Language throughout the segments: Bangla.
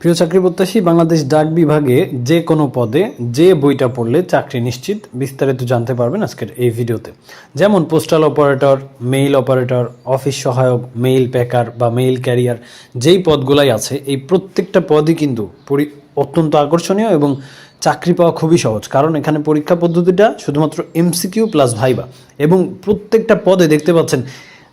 প্রিয় চাকরি প্রত্যাশী, বাংলাদেশ ডাক বিভাগে যে কোনো পদে যে বইটা পড়লে চাকরি নিশ্চিত, বিস্তারিত জানতে পারবেন আজকের এই ভিডিওতে। যেমন postal operator mail operator office সহায়ক মেইল প্যাকার বা মেইল ক্যারিয়ার যেই পদগুলাই আছে, এই প্রত্যেকটা পদই কিন্তু পরি অত্যন্ত আকর্ষণীয় এবং চাকরি পাওয়া খুবই সহজ। কারণ এখানে পরীক্ষা পদ্ধতিটা শুধুমাত্র এমসিকিউ প্লাস ভাইবা এবং প্রত্যেকটা পদে দেখতে পাচ্ছেন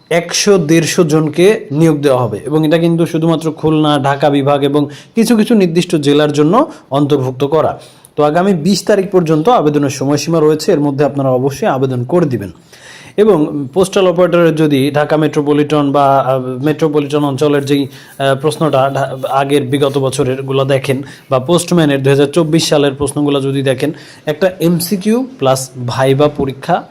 একশো, দেড়শো জনকে নিয়োগ দেওয়া হবে। এবং এটা কিন্তু শুধুমাত্র খুলনা, ঢাকা বিভাগ এবং কিছু কিছু নির্দিষ্ট জেলার জন্য অন্তর্ভুক্ত করা। তো আগামী বিশ তারিখ পর্যন্ত আবেদনের সময়সীমা রয়েছে। এর মধ্যে আপনারা অবশ্যই আবেদন করে দিবেন। এবং পোস্টাল অপারেটরের যদি ঢাকা মেট্রোপলিটন বা মেট্রোপলিটন অঞ্চলের যেই প্রশ্নটা আগের বিগত বছরেরগুলো দেখেন বা পোস্টম্যানের দু হাজার চব্বিশ সালের প্রশ্নগুলো যদি দেখেন, একটা এমসিকিউ প্লাস ভাইবা পরীক্ষা,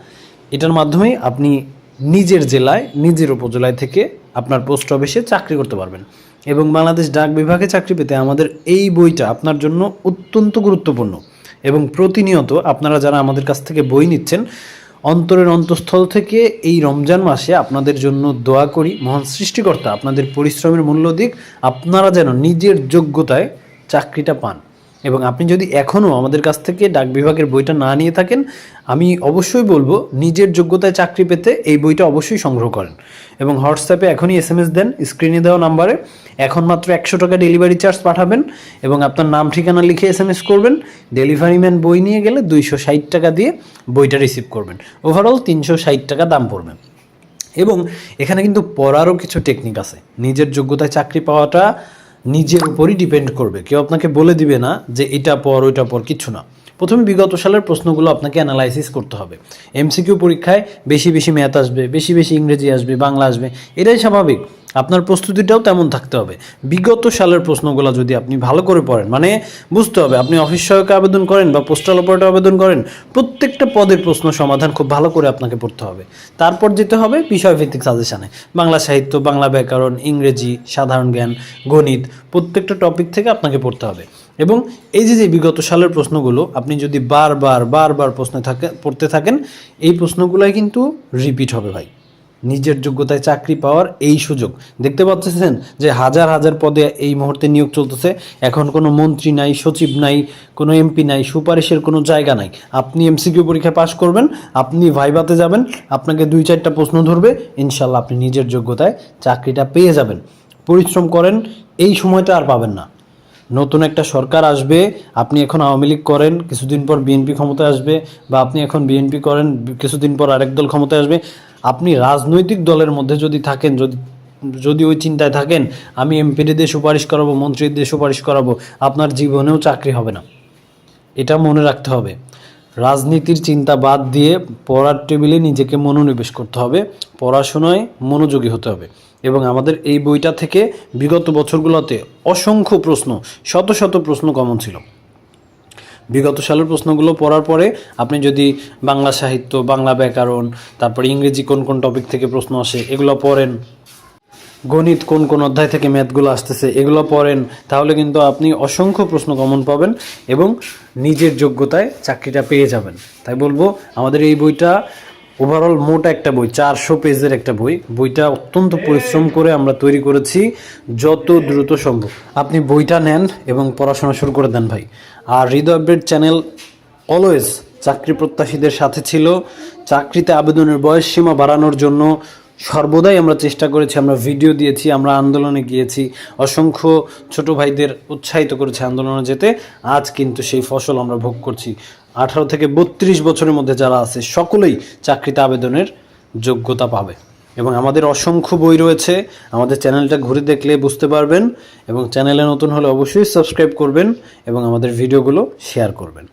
এটার মাধ্যমেই আপনি নিজের জেলায়, নিজের উপজেলায় থেকে আপনার পোস্ট অফিসে চাকরি করতে পারবেন। এবং বাংলাদেশ ডাক বিভাগে চাকরি পেতে আমাদের এই বইটা আপনার জন্য অত্যন্ত গুরুত্বপূর্ণ। এবং প্রতিনিয়ত আপনারা যারা আমাদের কাছ থেকে বই নিচ্ছেন, অন্তরের অন্তঃস্থল থেকে এই রমজান মাসে আপনাদের জন্য দোয়া করি, মহান সৃষ্টিকর্তা, আপনাদের পরিশ্রমের মূল্য দিক, আপনারা যেন নিজের যোগ্যতায় চাকরিটা পান। এবং আপনি যদি এখনও আমাদের কাছ থেকে ডাক বিভাগের বইটা না নিয়ে থাকেন, আমি অবশ্যই বলব নিজের যোগ্যতায় চাকরি পেতে এই বইটা অবশ্যই সংগ্রহ করেন। এবং হোয়াটসঅ্যাপে এখনই এস এম এস দেন, স্ক্রিনে দেওয়া নাম্বারে। এখন মাত্র একশো টাকা ডেলিভারি চার্জ পাঠাবেন এবং আপনার নাম, ঠিকানা লিখে এস এম এস করবেন। ডেলিভারি ম্যান বই নিয়ে গেলে দুইশো ষাট টাকা দিয়ে বইটা রিসিভ করবেন। ওভারঅল তিনশো ষাট টাকা দাম পড়বে। এবং এখানে কিন্তু পড়ারও কিছু টেকনিক আছে। নিজের যোগ্যতায় চাকরি পাওয়াটা নিজের উপরই ডিপেন্ড করবে। কেউ আপনাকে বলে দিবে না যে এটা পর, ওইটা পর কিছু না। প্রথমে বিগত সালের প্রশ্নগুলো আপনাকে অ্যানালাইসিস করতে হবে। এমসিকিউ পরীক্ষায় বেশি বেশি ম্যাথ আসবে, বেশি বেশি ইংরেজি আসবে, বাংলা আসবে, এটাই স্বাভাবিক। আপনার প্রস্তুতিটাও তেমন থাকতে হবে। বিগত সালের প্রশ্নগুলো যদি আপনি ভালো করে পড়েন মানে বুঝতে হবে আপনি অফিস সহায়কে আবেদন করেন বা পোস্টাল অপারেটর আবেদন করেন, প্রত্যেকটা পদের প্রশ্ন সমাধান খুব ভালো করে আপনাকে পড়তে হবে। তারপর যেতে হবে বিষয়ভিত্তিক সাজেশানে বাংলা সাহিত্য, বাংলা ব্যাকরণ, ইংরেজি, সাধারণ জ্ঞান, গণিত প্রত্যেকটা টপিক থেকে আপনাকে পড়তে হবে। এবং এই যে যে বিগত সালের প্রশ্নগুলো, আপনি যদি বারবার বারবার প্রশ্নে থাকে, পড়তে থাকেন, এই প্রশ্নগুলোই কিন্তু রিপিট হবে ভাই। নিজের যোগ্যতায় চাকরি পাওয়ার এই সুযোগ। দেখতে পাচ্ছেন যে হাজার হাজার পদে এই মুহূর্তে নিয়োগ চলতেছে। এখন কোনো মন্ত্রী নাই, সচিব নাই, কোনো এমপি নাই, সুপারিশের কোনো জায়গা নাই। আপনি এমসিকিউ পরীক্ষা পাশ করবেন, আপনি ভাইবাতে যাবেন, আপনাকে দুই চারটা প্রশ্ন ধরবে, ইনশাল্লাহ আপনি নিজের যোগ্যতায় চাকরিটা পেয়ে যাবেন। পরিশ্রম করেন, এই সময়টা আর পাবেন না। নতুন একটা সরকার আসবে, আপনি এখন আওয়ামী লীগ করেন, কিছুদিন পর বিএনপি ক্ষমতায় আসবে, বা আপনি এখন বিএনপি করেন, কিছুদিন পর আরেক দল ক্ষমতায় আসবে আপনি রাজনৈতিক দলের মধ্যে যদি থাকেন, যদি যদি ওই চিন্তায় থাকেন, আমি এমপিদের সুপারিশ করাবো মন্ত্রীদের সুপারিশ করাবো, আপনার জীবনেও চাকরি হবে না। এটা মনে রাখতে হবে। রাজনীতির চিন্তা বাদ দিয়ে পড়ার টেবিলে নিজেকে মনোনিবেশ করতে হবে, পড়াশোনায় মনোযোগী হতে হবে। এবং আমাদের এই বইটা থেকে বিগত বছরগুলোতে অসংখ্য প্রশ্ন, শত শত প্রশ্ন কমন ছিল। বিগত সালের প্রশ্নগুলো পড়ার পরে আপনি যদি বাংলা সাহিত্য, বাংলা ব্যাকরণ, তারপরে ইংরেজি কোন কোন টপিক থেকে প্রশ্ন আসে, এগুলো পড়েন। গণিত কোন কোন অধ্যায় থেকে ম্যাথগুলো আসতেছে, এগুলো পড়েন। তাহলে কিন্তু আপনি অসংখ্য প্রশ্ন কমন পাবেন এবং নিজের যোগ্যতায় চাকরিটা পেয়ে যাবেন। তাই বলব, আমাদের এই বইটা ওভারঅল মোটা একটা বই, চারশো পেজের একটা বই। বইটা অত্যন্ত পরিশ্রম করে আমরা তৈরি করেছি যত দ্রুত সম্ভব। আপনি বইটা নেন এবং পড়াশোনা শুরু করে দেন ভাই। আর হৃদয় আপডেট চ্যানেল অলওয়েজ চাকরি প্রত্যাশীদের সাথে ছিল। চাকরিতে আবেদনের বয়স সীমা বাড়ানোর জন্য সর্বদাই আমরা চেষ্টা করেছি, আমরা ভিডিও দিয়েছি, আমরা আন্দোলনে গিয়েছি। অসংখ্য ছোট ভাইদের উৎসাহিত করেছি আন্দোলনে যেতে। আজ কিন্তু সেই ফসল আমরা ভোগ করছি। আঠারো থেকে বত্রিশ বছরের মধ্যে যারা আছে, সকলেই চাকরিতে আবেদনের যোগ্যতা পাবে। এবং আমাদের অসংখ্য বই রয়েছে। আমাদের চ্যানেলটা ঘুরে দেখলে বুঝতে পারবেন। এবং চ্যানেলে নতুন হলে অবশ্যই সাবস্ক্রাইব করবেন এবং আমাদের ভিডিওগুলো শেয়ার করবেন।